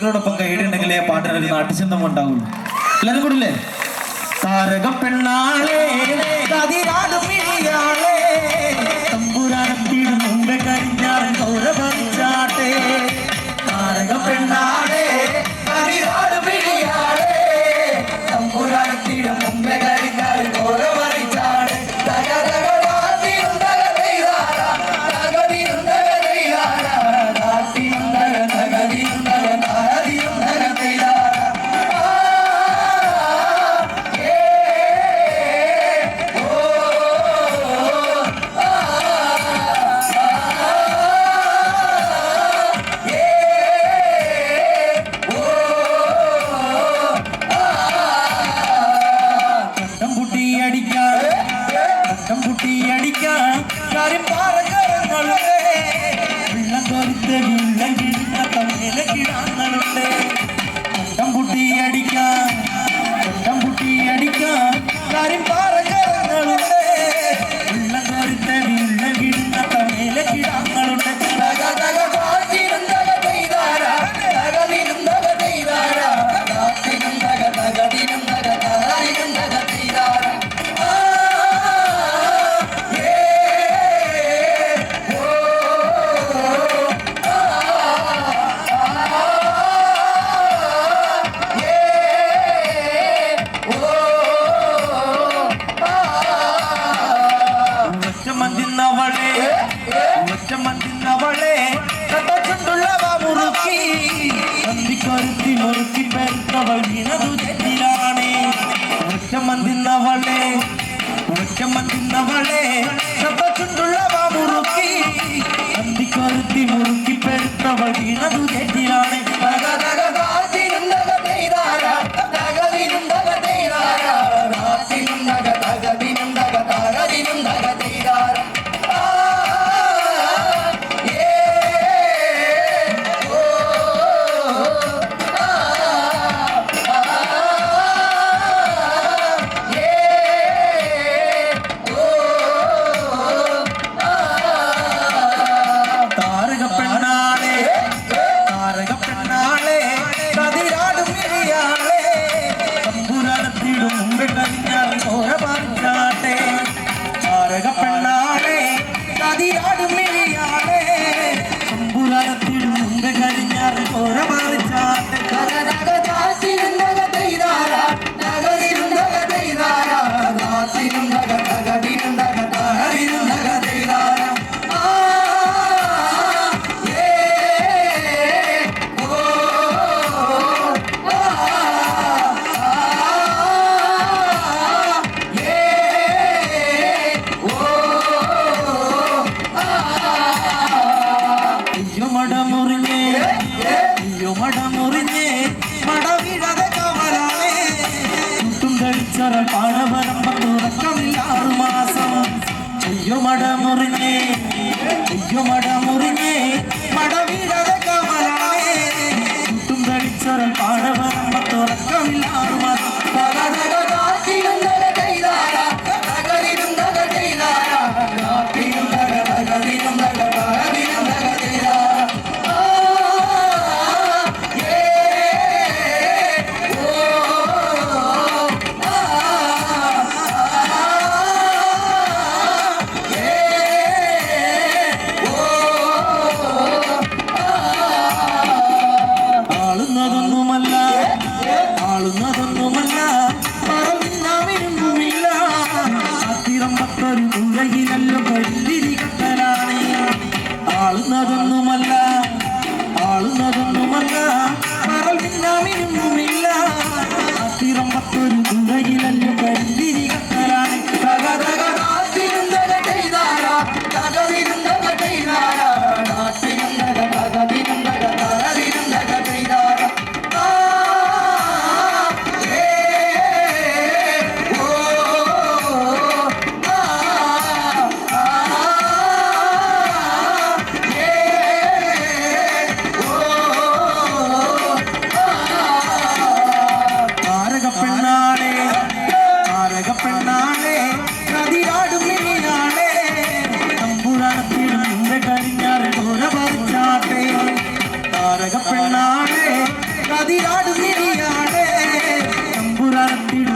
നിങ്ങളോടൊപ്പം ഗൈഡ് ഉണ്ടെങ്കിലേ പാട്ടിനൊരു നാട്ടുചിന്തം ഉണ്ടാവുള്ളൂ. എല്ലാവരും കൂടില്ലേ? താരക പെണ്ണാളേ വിളങ്കാരി പാറകളെ വിളങ്കാരി മുറുക്കി മുറുക്കി പെട്ടവൾ ഇണതു ചെല്ലിലാണേ ഒറ്റമന്തിന്നവളെ ഒറ്റമന്തിന്നവളെ ചുണ്ടുള്ളവ മുറുക്കി അന്തിക്കൊരുത്തി മുറുക്കി പെട്ടവൾ ഇണതു ചെല്ലിലാണേ மடமுறிஞ்சே ஐயோ மடம் ഒരു തുറയിലല്ല പല്ലിരിക്കത്തലാണ് ആളുന്നതൊന്നുമല്ല ആളുന്നതൊന്നുമല്ല. പറൽ പിന്നാമിനും gotta be.